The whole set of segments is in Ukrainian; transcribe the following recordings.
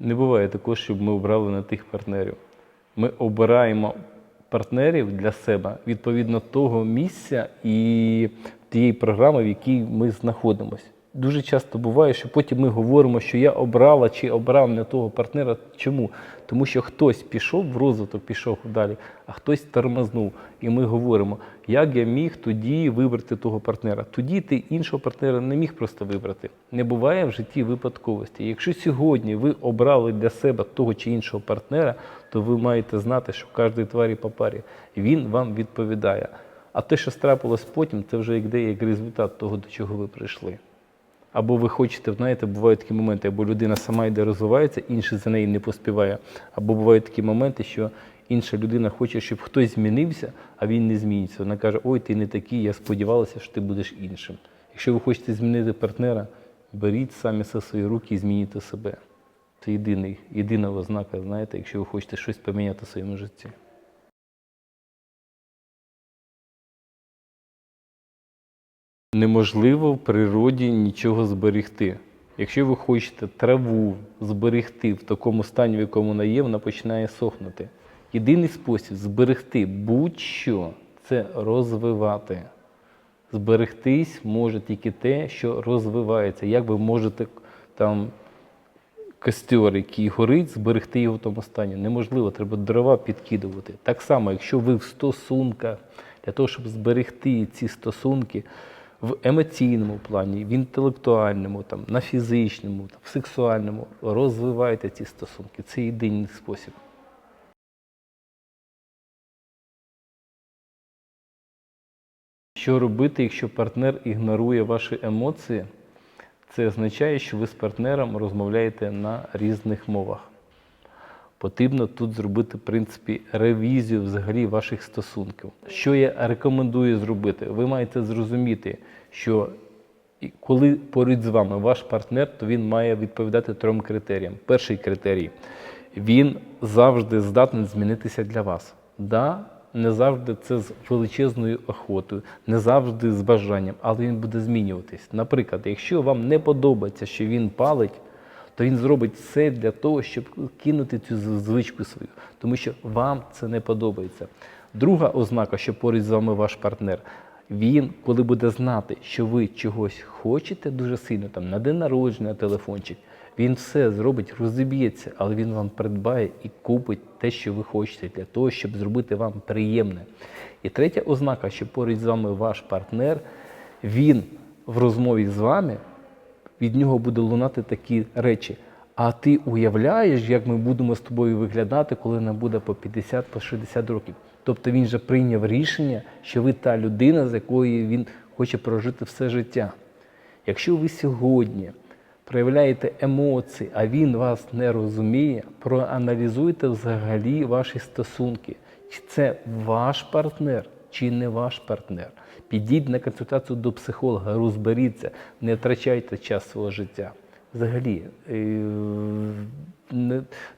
Не буває такого, щоб ми обрали не тих партнерів. Ми обираємо партнерів для себе відповідно того місця і тієї програми, в якій ми знаходимося. Дуже часто буває, що потім ми говоримо, що я обрала чи обрав не того партнера. Чому? Тому що хтось пішов в розвиток, пішов далі, а хтось тормознув. І ми говоримо, як я міг тоді вибрати того партнера. Тоді ти іншого партнера не міг просто вибрати. Не буває в житті випадковості. Якщо сьогодні ви обрали для себе того чи іншого партнера, то ви маєте знати, що кожній тварі по парі він вам відповідає. А те, що трапилось потім, це вже як де як результат того, до чого ви прийшли. Або ви хочете, знаєте, бувають такі моменти, або людина сама йде розвивається, інший за неї не поспіває. Або бувають такі моменти, що інша людина хоче, щоб хтось змінився, а він не зміниться. Вона каже: Ой, ти не такий, я сподівалася, що ти будеш іншим. Якщо ви хочете змінити партнера, беріть самі за свої руки і змінюйте себе. Це єдиний, єдина ознака, знаєте, якщо ви хочете щось поміняти в своєму житті. Неможливо в природі нічого зберегти. Якщо ви хочете траву зберегти в такому стані, в якому вона є, вона починає сохнути. Єдиний спосіб зберегти будь-що це розвивати. Зберегтись може тільки те, що розвивається. Як ви можете там костер, який горить, зберегти його в тому стані. Неможливо, треба дрова підкидувати. Так само, якщо ви в стосунках, для того, щоб зберегти ці стосунки в емоційному плані, в інтелектуальному, там, на фізичному, там, в сексуальному, розвивайте ці стосунки. Це єдиний спосіб. Що робити, якщо партнер ігнорує ваші емоції? Це означає, що ви з партнером розмовляєте на різних мовах. Потрібно тут зробити, в принципі, ревізію взагалі ваших стосунків. Що я рекомендую зробити? Ви маєте зрозуміти, що коли поруч з вами ваш партнер, то він має відповідати трьом критеріям. Перший критерій він завжди здатний змінитися для вас. Да, не завжди це з величезною охотою, не завжди з бажанням, але він буде змінюватись. Наприклад, якщо вам не подобається, що він палить, то він зробить все для того, щоб кинути цю звичку свою, тому що вам це не подобається. Друга ознака, що поруч з вами ваш партнер, він, коли буде знати, що ви чогось хочете дуже сильно, там на день народження, телефончик, він все зробить, розіб'ється, але він вам придбає і купить те, що ви хочете, для того, щоб зробити вам приємне. І третя ознака, що поруч з вами ваш партнер, він в розмові з вами від нього буде лунати такі речі. А ти уявляєш, як ми будемо з тобою виглядати, коли нам буде по 50, по 60 років. Тобто він вже прийняв рішення, що ви та людина, з якою він хоче прожити все життя. Якщо ви сьогодні проявляєте емоції, а він вас не розуміє, проаналізуйте взагалі ваші стосунки. Чи це ваш партнер, чи не ваш партнер. Підіть на консультацію до психолога, розберіться, не втрачайте час свого життя. Взагалі, е,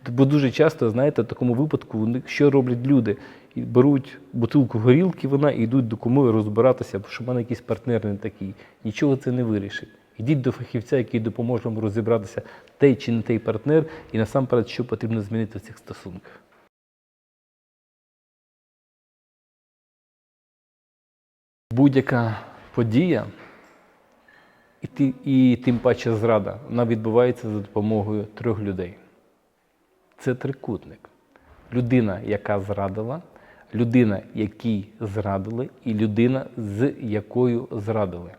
бо дуже часто, знаєте, в такому випадку, що роблять люди? Беруть бутилку горілки, вона і йдуть до кому розбиратися, що в мене якийсь партнер не такий. Нічого це не вирішить. Йдіть до фахівця, який допоможе вам розібратися, той чи не той партнер, і насамперед, що потрібно змінити в цих стосунках. Будь-яка подія, і, ти, і тим паче зрада, вона відбувається за допомогою трьох людей. Це трикутник. Людина, яка зрадила, людина, якій зрадили, і людина, з якою зрадили.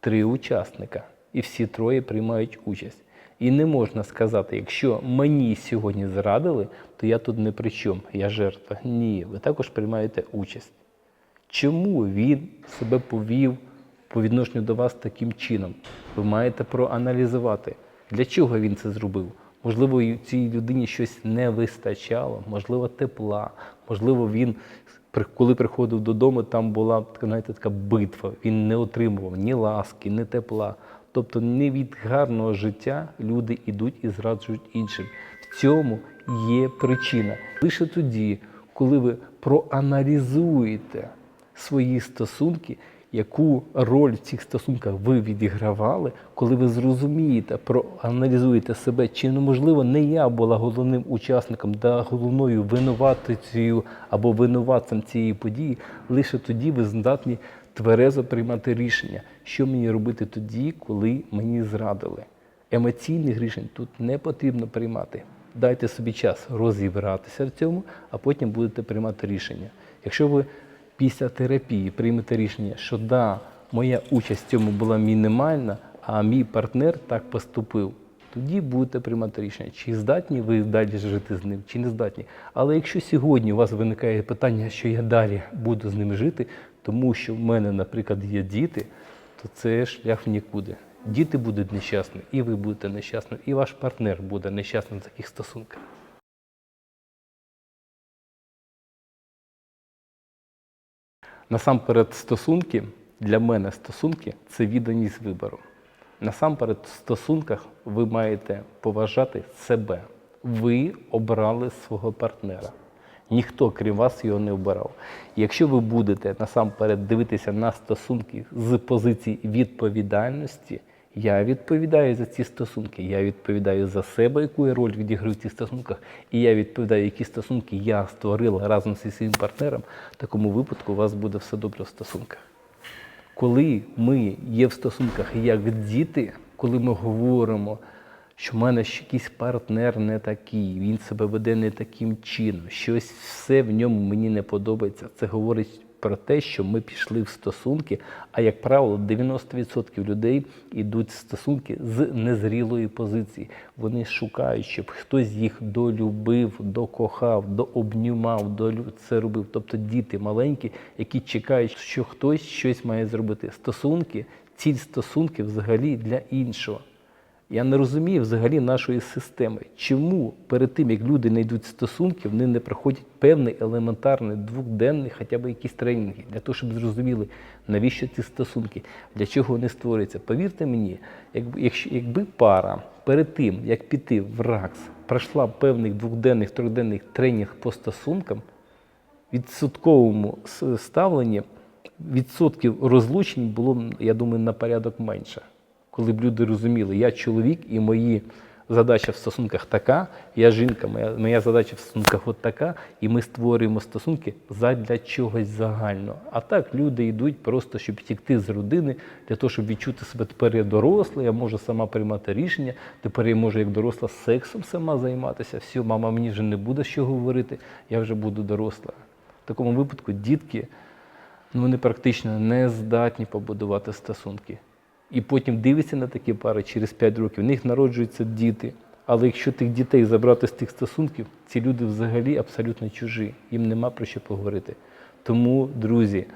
Три учасника. І всі троє приймають участь. І не можна сказати, якщо мені сьогодні зрадили, то я тут не при чому, я жертва. Ні, ви також приймаєте участь. Чому він себе повів по відношенню до вас таким чином? Ви маєте проаналізувати, для чого він це зробив. Можливо, цій людині щось не вистачало, можливо, тепла, можливо, він, коли приходив додому, там була знаєте, така битва. Він не отримував ні ласки, ні тепла. Тобто не від гарного життя люди йдуть і зраджують іншим. В цьому є причина. Лише тоді, коли ви проаналізуєте свої стосунки, яку роль в цих стосунках ви відігравали, коли ви зрозумієте, проаналізуєте себе, чи неможливо не я була головним учасником та головною винуватицею або винуватцем цієї події, лише тоді ви здатні тверезо приймати рішення, що мені робити тоді, коли мені зрадили. Емоційних рішень тут не потрібно приймати. Дайте собі час розібратися в цьому, а потім будете приймати рішення. Якщо ви після терапії приймете рішення, що да, моя участь в цьому була мінімальна, а мій партнер так поступив, тоді будете приймати рішення, чи здатні ви далі жити з ним, чи не здатні. Але якщо сьогодні у вас виникає питання, що я далі буду з ним жити, тому що в мене, наприклад, є діти, то це шлях в нікуди. Діти будуть нещасні, і ви будете нещасні, і ваш партнер буде нещасним в таких стосунках. Насамперед, стосунки для мене стосунки це відданість вибору. Насамперед, в стосунках ви маєте поважати себе. Ви обрали свого партнера. Ніхто, крім вас, його не обирав. Якщо ви будете насамперед дивитися на стосунки з позиції відповідальності, я відповідаю за ці стосунки, я відповідаю за себе, яку я роль відіграю в цих стосунках, і я відповідаю, які стосунки я створила разом зі своїм партнером, в такому випадку у вас буде все добре в стосунках. Коли ми є в стосунках як діти, коли ми говоримо, що в мене якийсь партнер не такий, він себе веде не таким чином, щось все в ньому мені не подобається. Це говорить про те, що ми пішли в стосунки, а як правило, 90% людей йдуть в стосунки з незрілої позиції. Вони шукають, щоб хтось їх долюбив, докохав, дообнімав, долю... це робив. Тобто діти маленькі, які чекають, що хтось щось має зробити. Стосунки, ціль стосунки взагалі для іншого. Я не розумію взагалі нашої системи. Чому перед тим, як люди не йдуть стосунки, вони не проходять певний елементарний двохденний, хоча б якісь тренінги, для того, щоб зрозуміли, навіщо ці стосунки, для чого вони створюються. Повірте мені, якби, якби пара перед тим, як піти в РАКС, пройшла певних двохденних, трьохденних тренінг по стосункам, відсотковому ставленні відсотків розлучень було, я думаю, на порядок менше. Коли б люди розуміли, я чоловік і мої задача в стосунках така, я жінка, моя, моя задача в стосунках от така, і ми створюємо стосунки задля чогось загального. А так люди йдуть просто, щоб втікти з родини, для того, щоб відчути себе тепер я дорослий, я можу сама приймати рішення, тепер я можу як доросла сексом сама займатися. Все, мама мені вже не буде що говорити, я вже буду доросла. В такому випадку дітки ну, вони практично не здатні побудувати стосунки. І потім дивишся на такі пари через 5 років, в них народжуються діти. Але якщо тих дітей забрати з тих стосунків, ці люди взагалі абсолютно чужі, їм нема про що поговорити. Тому, друзі,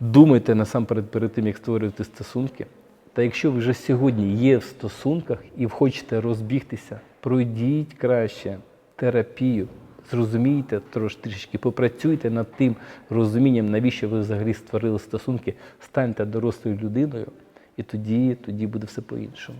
думайте насамперед перед тим, як створювати стосунки. Та якщо ви вже сьогодні є в стосунках і хочете розбігтися, пройдіть краще терапію, зрозумійте трошки попрацюйте над тим розумінням, навіщо ви взагалі створили стосунки, станьте дорослою людиною, і тоді, тоді буде все по-іншому.